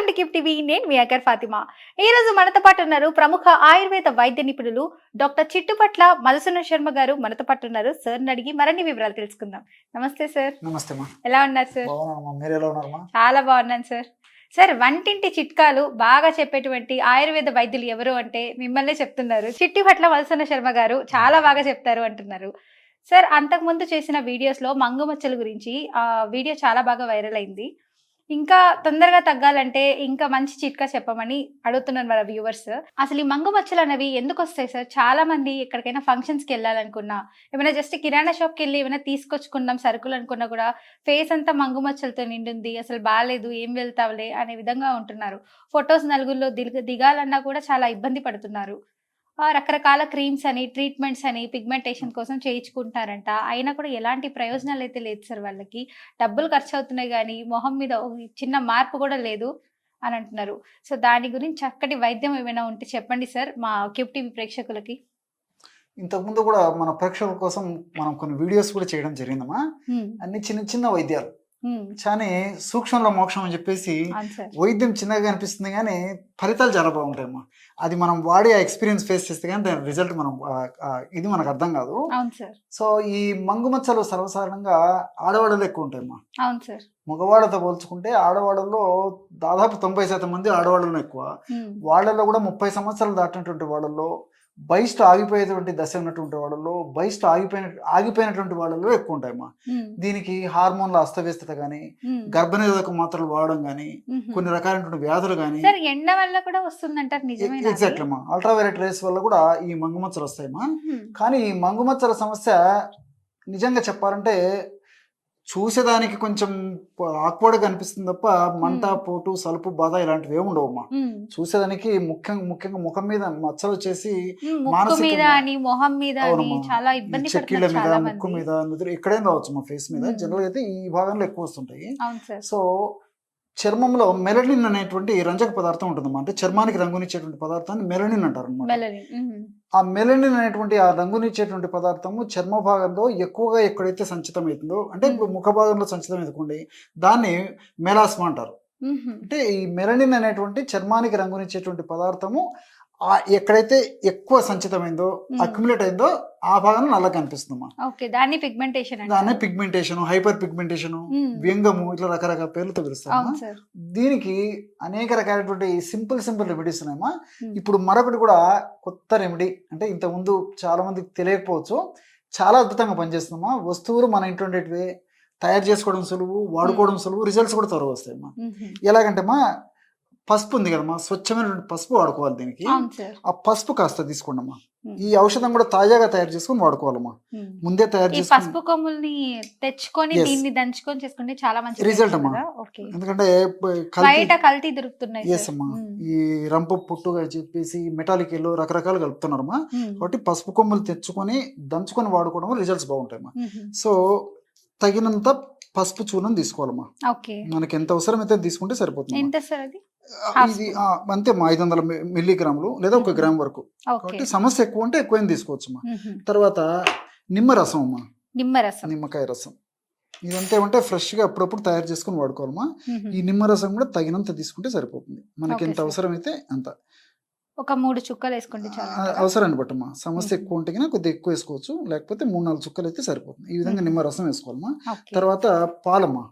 Welcome to keep TV నేను మీ agar Fatima. ఈ రోజు మనతో పాటు ఉన్నారు ప్రముఖ ఆయుర్వేద వైద్య నిపుణులు డాక్టర్ చిట్టుపట్ల మధుసూదన్ శర్మ గారు మనతో పాటు ఉన్నారు. సార్ అడిగి మరిన్ని వివరాలు తెలుసుకుందాం. నమస్తే సార్. నమస్తే ఎలా ఉన్నారు సార్? చాలా బాగున్నాను సార్. సార్ వంటింటి చిట్కాలు బాగా చెప్పేటువంటి ఆయుర్వేద వైద్యులు ఎవరు అంటే మిమ్మల్నే చెప్తున్నారు. చిట్టి పట్ల మధుసూదన శర్మ గారు చాలా బాగా చెప్తారు అంటున్నారు. సార్ అంతకుముందు చేసిన వీడియోస్లో మంగుమచ్చల గురించి ఆ వీడియో చాలా బాగా వైరల్ అయింది. ఇంకా తొందరగా తగ్గాలంటే ఇంకా మంచి చిట్కా చెప్పమని అడుగుతున్నారు మన వ్యూవర్స్ అసలు ఈ మంగు మచ్చలు అనేవి ఎందుకు వస్తాయి సార్? చాలా మంది ఎక్కడికైనా ఫంక్షన్స్కి వెళ్ళాలనుకున్నా ఏమైనా జస్ట్ కిరాణా షాప్కి వెళ్ళి ఏమైనా తీసుకొచ్చుకున్నాం సరుకులు అనుకున్నా కూడా ఫేస్ అంతా మంగు మచ్చలతో నిండుంది అసలు బాగాలేదు ఏం వెళ్తావులే అనే విధంగా ఉంటున్నారు. ఫొటోస్ నలుగురిలో దిగ దిగాలన్నా కూడా చాలా ఇబ్బంది పడుతున్నారు. రకరకాల క్రీమ్స్ అని ట్రీట్మెంట్స్ అని పిగ్మెంటేషన్ కోసం చేయించుకుంటారంట. అయినా కూడా ఎలాంటి ప్రయోజనాలు అయితే లేదు సార్ వాళ్ళకి. డబ్బులు ఖర్చు అవుతున్నాయి కానీ మొహం మీద చిన్న మార్పు కూడా లేదు అని అంటున్నారు. సో దాని గురించి చక్కటి వైద్యం ఏమైనా ఉంటే చెప్పండి సార్ మా క్యూబ్ టీవీ ప్రేక్షకులకి. ఇంతకుముందు కూడా మన ప్రేక్షకుల కోసం మనం కొన్ని వీడియోస్ కూడా చేయడం జరిగిందమ్మా. అన్ని చిన్న చిన్న వైద్యాలు. కానీ సూక్ష్మంలో మోక్షం అని చెప్పేసి వైద్యం చిన్నగా అనిపిస్తుంది కానీ ఫలితాలు చాలా బాగుంటాయమ్మా. అది మనం వాడి ఆ ఎక్స్పీరియన్స్ ఫేస్ చేస్తే కానీ దాని రిజల్ట్ మనం ఇది మనకు అర్థం కాదు. సో ఈ మంగుమచ్చలు సర్వసాధారణంగా ఆడవాళ్ళలో ఎక్కువ ఉంటాయమ్మా. మగవాళ్ళతో పోల్చుకుంటే ఆడవాళ్ళలో దాదాపు తొంభై శాతం మంది ఆడవాళ్ళలో ఎక్కువ. వాళ్ళలో కూడా ముప్పై సంవత్సరాలు దాటినటువంటి వాళ్ళలో బైస్ట్ ఆగిపోయేటువంటి దశ ఉన్నటువంటి వాళ్ళలో బైస్ట్ ఆగిపోయిన ఆగిపోయినటువంటి వాళ్ళలో ఎక్కువ ఉంటాయమ్మా దీనికి హార్మోన్ల అస్తవ్యస్తత కానీ గర్భనిరోధక మాత్రలు వాడడం కానీ. కొన్ని రకాలైనటువంటి వ్యాధులు కానీ ఎండ వల్ల కూడా వస్తుందంటారు ఎగ్జాక్ట్ అమ్మా. అల్ట్రావైలెట్ రేస్ వల్ల కూడా ఈ మంగుమచ్చలు వస్తాయమ్మా. మ్మ్. కానీ ఈ మంగుమచ్చల సమస్య నిజంగా చెప్పాలంటే చూసేదానికి కొంచెం ఆక్వర్డ్గా అనిపిస్తుంది తప్ప మంట. పోటు సలుపు బాధ ఇలాంటివి ఏమి ఉండవమ్మా మ్మ్. చూసేదానికి ముఖ్యంగా ముఖ్యంగా ముఖం మీద మచ్చలు వచ్చేసి మొహం మీద. చాలా ఇబ్బంది మీద ముక్కు మంది ఎక్కడైనా రావచ్చు మా ఫేస్ మీద. జనరల్ అయితే ఈ భాగంలో ఎక్కువ వస్తుంటాయి సో చర్మంలో మెలనిన్ అనేటువంటి రంజక పదార్థం ఉంటుందమ్మా అంటే చర్మానికి రంగునిచ్చేటువంటి పదార్థాన్ని మెలనిన్ అంటారు అనమాట. ఆ మెలనిన్ అనేటువంటి ఆ రంగునిచ్చేటువంటి పదార్థము చర్మ భాగంలో ఎక్కువగా ఎక్కడైతే సంచితం అవుతుందో అంటే. ముఖ భాగంలో సంచితం ఎదుకోండి దాన్ని మెలాస్మా అంటారు. అంటే ఈ మెలనిన్ అనేటువంటి చర్మానికి రంగునిచ్చేటువంటి పదార్థము ఆ ఎక్కడైతే ఎక్కువ సంచితమైందో. అక్యుములేట్ అయిందో ఆ భాగంలో నల్ల కనిపిస్తుందమ్మా ఓకే దాన్ని పిగ్మెంటేషన్ దాన్ని పిగ్మెంటేషన్ హైపర్ పిగ్మెంటేషన్. వ్యంగము ఇట్లా రకరకాల పేర్లతో పిలుస్తామా దీనికి అనేక రకాలైనటువంటి సింపుల్ సింపుల్ రెమెడీస్ ఉన్నాయమ్మా మ్మ్. ఇప్పుడు మరొకటి కూడా కొత్త రెమెడీ అంటే ఇంతకుముందు చాలా మందికి తెలియకపోవచ్చు చాలా అద్భుతంగా పనిచేస్తుందమ్మా వస్తువులు మన ఇంట్లో ఉండేటివి తయారు చేసుకోవడం సులువు వాడుకోవడం సులువు రిజల్ట్స్ కూడా త్వరగా వస్తాయమ్మా మ్మ్. ఎలాగంటే మా పసుపు ఉంది కదమ్మా స్వచ్ఛమైనటువంటి పసుపు వాడుకోవాలి దీనికి ఆ పసుపు కాస్త తీసుకోండమ్మా మ్మ్. ఈ ఔషధం కూడా తాజాగా తయారు చేసుకొని వాడుకోవాలమ్మా మ్మ్. ముందే తయారు ఈ చేసుకుని పసుపు కొమ్ముల్ని తెచ్చుకొని. దీన్ని దంచుకొని చేసుకుంటే చాలా మంచి Result అమ్మా. ఓకే ఎందుకంటే బయట కల్తీ దొరుకుతున్నాయి ఎస్. అమ్మా మ్మ్. ఈ రంప పుట్టుగా చెప్పేసి మెటాలిక్ ఎల్లో రకరకాలు కలుపుతున్నారమ్మా మ్మ్. కాబట్టి పసుపు కొమ్మలు తెచ్చుకొని దంచుకొని వాడుకోవడం రిజల్ట్స్ బాగుంటాయమ్మా మ్మ్. సో తగినంత పసుపు చూర్ణం తీసుకోవాలమ్మా మనకి ఎంత అవసరం అయితే తీసుకుంటే సరిపోతుంది ఎంత సార్ అది ఇది అంతే మా ఐదు వందల మిల్లీగ్రాములు లేదా ఒక. గ్రామ్ వరకు. కాబట్టి సమస్య ఎక్కువ ఉంటే ఎక్కువైనా తీసుకోవచ్చమ్మా. మ్మ్. తర్వాత నిమ్మరసం అమ్మా. నిమ్మరసం నిమ్మకాయ రసం. ఇదంతా ఏమంటే ఫ్రెష్గా అప్పుడప్పుడు తయారు చేసుకొని వాడుకోవాలమ్మా. మ్మ్. ఈ నిమ్మరసం కూడా తగినంత తీసుకుంటే సరిపోతుంది. మనకి ఎంత. అవసరం అయితే అంత. ఒక మూడు చుక్కలు చాలా. అవసరాన్ని బట్టమ్మా. సమస్య. ఎక్కువ ఉంటే కనుక కొద్దిగా ఎక్కువ వేసుకోవచ్చు. లేకపోతే మూడు నాలుగు చుక్కలు అయితే సరిపోతుంది. ఈ విధంగా మ్మ్. నిమ్మరసం వేసుకోవాలమ్మా. తర్వాత పాలమ్మా.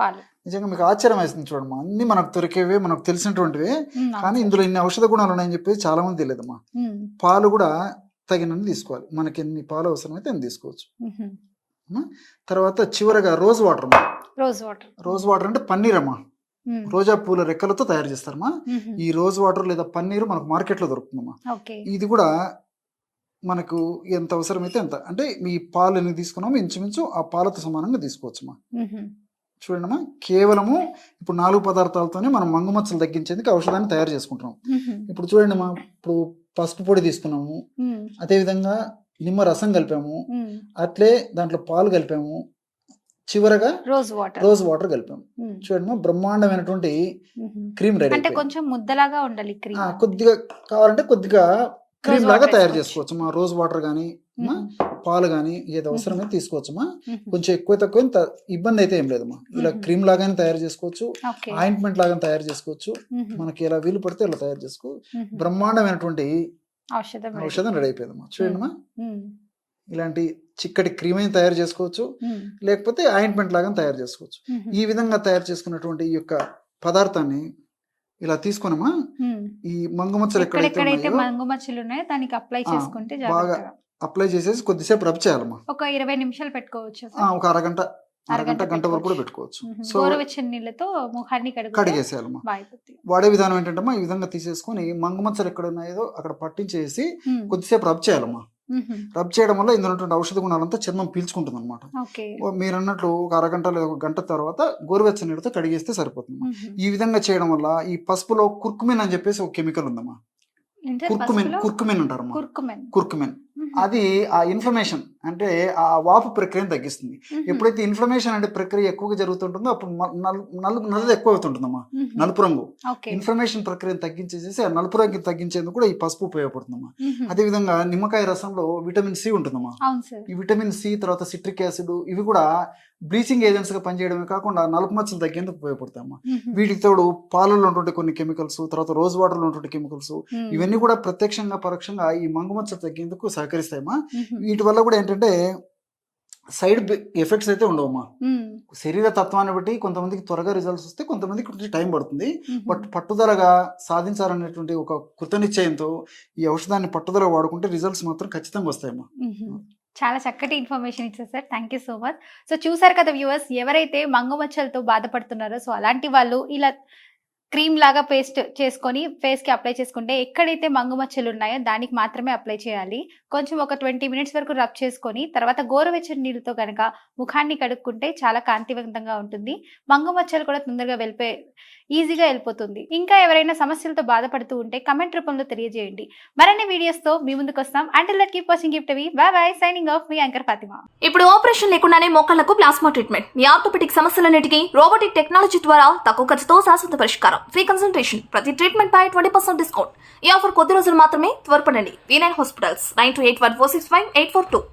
పాలు. నిజంగా మీకు ఆశ్చర్యం వేస్తుంది చూడమ్మా. అన్ని మనకు దొరికేవే మనకు తెలిసినటువంటివి. కానీ ఇందులో ఇన్ని ఔషధ గుణాలు ఉన్నాయని చెప్పేసి చాలా మంది తెలియదమ్మా. పాలు కూడా తగినన్ని తీసుకోవాలి. మనకి ఎన్ని పాలు అవసరమైతే అన్ని తీసుకోవచ్చు. తర్వాత చివరగా రోజ్ వాటర్ అమ్మా. Rose water. రోజ్ వాటర్ అంటే పన్నీర్ అమ్మా. మ్మ్. రోజా పూల రెక్కలతో తయారు చేస్తారమ్మా. మ్మ్. ఈ రోజ్ వాటర్ లేదా పన్నీరు మనకు మార్కెట్లో దొరుకుతుందమ్మా. ఓకే. ఇది కూడా మనకు ఎంత అవసరమైతే ఎంత అంటే మీ పాలు ఎన్ని తీసుకున్నామో ఇంచుమించు ఆ పాలతో సమానంగా తీసుకోవచ్చమ్మా. మ్మ్. చూడండమ్మా కేవలము ఇప్పుడు నాలుగు పదార్థాలతోనే మనం మంగుమచ్చలు తగ్గించేందుకు ఔషధాన్ని తయారు చేసుకుంటున్నాం. ఇప్పుడు చూడండి అమ్మా ఇప్పుడు పసుపు పొడి తీసుకున్నాము. అదేవిధంగా నిమ్మ రసం కలిపాము. అట్లే దాంట్లో పాలు కలిపాము చివరగా రోజ్ వాటర్ రోజ్ వాటర్ కలిపాము. చూడండి బ్రహ్మాండమైనటువంటి. క్రీమ్ రెడీ అంటే కొంచెం ముద్దలాగా ఉండాలి క్రీమ్ కొద్దిగా కావాలంటే కొద్దిగా క్రీమ్ లాగా తయారు. చేసుకోవచ్చు మా రోజ్ వాటర్ కానీ. పాలు కానీ ఏది అవసరమైతే తీసుకోవచ్చమ్మా మ్మ్. కొంచెం ఎక్కువ తక్కువ ఇబ్బంది అయితే ఏం లేదమ్మా ఇలా. క్రీమ్ లాగానే తయారు చేసుకోవచ్చు ఆయింట్మెంట్ లాగా తయారు చేసుకోవచ్చు. మనకి ఎలా వీలు పడితే ఇలా తయారు చేసుకో. బ్రహ్మాండమైనటువంటి ఔషధం రెడీ అయిపోయిందమ్మా చూడండిమా. ఇలాంటి చిక్కటి క్రీమ్ అయిన తయారు చేసుకోవచ్చు. లేకపోతే ఆయింట్మెంట్ లాగా తయారు చేసుకోవచ్చు. ఈ విధంగా తయారు చేసుకున్నటువంటి ఈ యొక్క పదార్థాన్ని ఇలా తీసుకునమా. ఈ మంగుమచ్చలు ఎక్కడైతే ఎక్కడెక్కడైతే ఉన్నాయో మంగు మచ్చలు ఉన్నాయో దానికి అప్లై చేసుకుంటే బాగా అప్లై చేసేసి కొద్దిసేపు రబ్ చేయాలమ్మా ఒక ఇరవై నిమిషాలు పెట్టుకోవచ్చు ఒక అరగంట అరగంట గంట వరకు కూడా పెట్టుకోవచ్చు. సో గోరువెచ్చని నీళ్ళతో ముఖాన్ని కడుగు కడిగేసేయాలమ్మా వాడే విధానం ఏంటంటే ఈ విధంగా తీసేసుకొని మంగుమచ్చలు ఎక్కడ ఉన్నాయో అక్కడ పట్టించేసి. కొద్దిసేపు రబ్ చేయాలమ్మా మ్మ్. రబ్ చేయడం వల్ల ఇందులో ఉన్నటువంటి ఔషధ గుణాలంతా చర్మం పీల్చుకుంటుంది అనమాట మీరు అన్నట్లు ఒక అరగంట లేదా ఒక గంట తర్వాత గోరువెచ్చని నీళ్ళతో కడిగేస్తే సరిపోతుంది. ఈ విధంగా చేయడం వల్ల ఈ పసుపులో కుర్కుమిన్ అని చెప్పేసి ఒక కెమికల్ ఉందమ్మా? కుర్కుమిన్ కుర్కుమిన్ అంటారమ్మా. కుర్కుమెన్. అది ఆ ఇన్ఫ్లమేషన్ అంటే ఆ వాపు ప్రక్రియను తగ్గిస్తుంది. ఎప్పుడైతే ఇన్ఫ్లమేషన్ అంటే ప్రక్రియ ఎక్కువగా జరుగుతుంటుందో అప్పుడు నలుపు నల్లది ఎక్కువ అవుతుంటుందమ్మా మ్మ్. నలుపు రంగు ఓకే ఇన్ఫ్లమేషన్ ప్రక్రియను తగ్గించేసేసి ఆ నలుపు రంగు తగ్గించేందుకు కూడా ఈ పసుపు ఉపయోగపడుతుందమ్మా మ్మ్. అదేవిధంగా నిమ్మకాయ రసంలో విటమిన్ సి ఉంటుందమ్మా ఈ విటమిన్ సి తర్వాత సిట్రిక్ యాసిడ్ ఇవి కూడా బ్లీచింగ్ ఏజెంట్స్గా పనిచేయడమే కాకుండా నలుపు మచ్చలు తగ్గేందుకు ఉపయోగపడతాయమ్మా మ్మ్. వీటికి తోడు పాలల్లో ఉన్నటువంటి కొన్ని కెమికల్స్ తర్వాత రోజ్ వాటర్లో ఉన్నటువంటి కెమికల్స్. ఇవన్నీ కూడా ప్రత్యక్షంగా పరోక్షంగా ఈ మంగుమచ్చ తగ్గేందుకు సహకరిస్తాయమ్మా మ్మ్. వీటి వల్ల కూడా ఏంటంటే సైడ్ ఎఫెక్ట్స్ అయితే ఉండవమ్మా మ్మ్. శరీర తత్వాన్ని బట్టి కొంతమందికి త్వరగా రిజల్ట్స్ వస్తే కొంతమందికి కొంచెం టైం పడుతుంది. బట్ పట్టుదలగా సాధించాలనేటువంటి ఒక కృతనిశ్చయంతో ఈ ఔషధాన్ని పట్టుదల వాడుకుంటే రిజల్ట్స్ మాత్రం ఖచ్చితంగా వస్తాయమ్మా మ్మ్. చాలా చక్కటి ఇన్ఫర్మేషన్ ఇచ్చారు sir thank you so much so చూసారు కదా వ్యూవర్స్ ఎవరైతే మంగుమచ్చలతో బాధపడుతున్నారో సో అలాంటి వాళ్ళు ఇలా క్రీమ్ లాగా పేస్ట్ చేసుకొని ఫేస్కి అప్లై చేసుకుంటే ఎక్కడైతే మంగు మచ్చలు ఉన్నాయో దానికి మాత్రమే అప్లై చేయాలి. కొంచెం ఒక ట్వంటీ మినిట్స్ వరకు రబ్ చేసుకొని తర్వాత గోరువెచ్చని నీళ్ళతో కనుక ముఖాన్ని కడుక్కుంటే చాలా కాంతివంతంగా ఉంటుంది. మంగుమచ్చలు కూడా తొందరగా వెళ్ళిపోయి ఈజీగా వెళ్ళిపోతుంది. ఇంకా ఎవరైనా సమస్యలతో బాధపడుతూ ఉంటే కమెంట్ రూపంలో తెలియజేయండి. మరిన్ని వీడియోస్తో మీ ముందుకు వస్తాం. And keep watching gift bye bye signing off me anchor Fatima ఇప్పుడు ఆపరేషన్ లేకుండానే మొక్కలకు ప్లాస్మా ట్రీట్మెంట్. మీ ఆర్థోపెటిక్ సమస్యలన్నిటికీ రోబోటిక్ టెక్నాలజీ ద్వారా తక్కువ ఖర్చుతో శాశ్వత పరిష్కారం. ఫ్రీ కన్సల్టేషన్ ప్రతి ట్రీట్మెంట్ పై ట్వంటీ పర్సెంట్ డిస్కౌంట్. ఈ ఆఫర్ కొద్ది రోజులు మాత్రమే త్వరపడండి. V nine hospitals nine two eight one four six five eight four two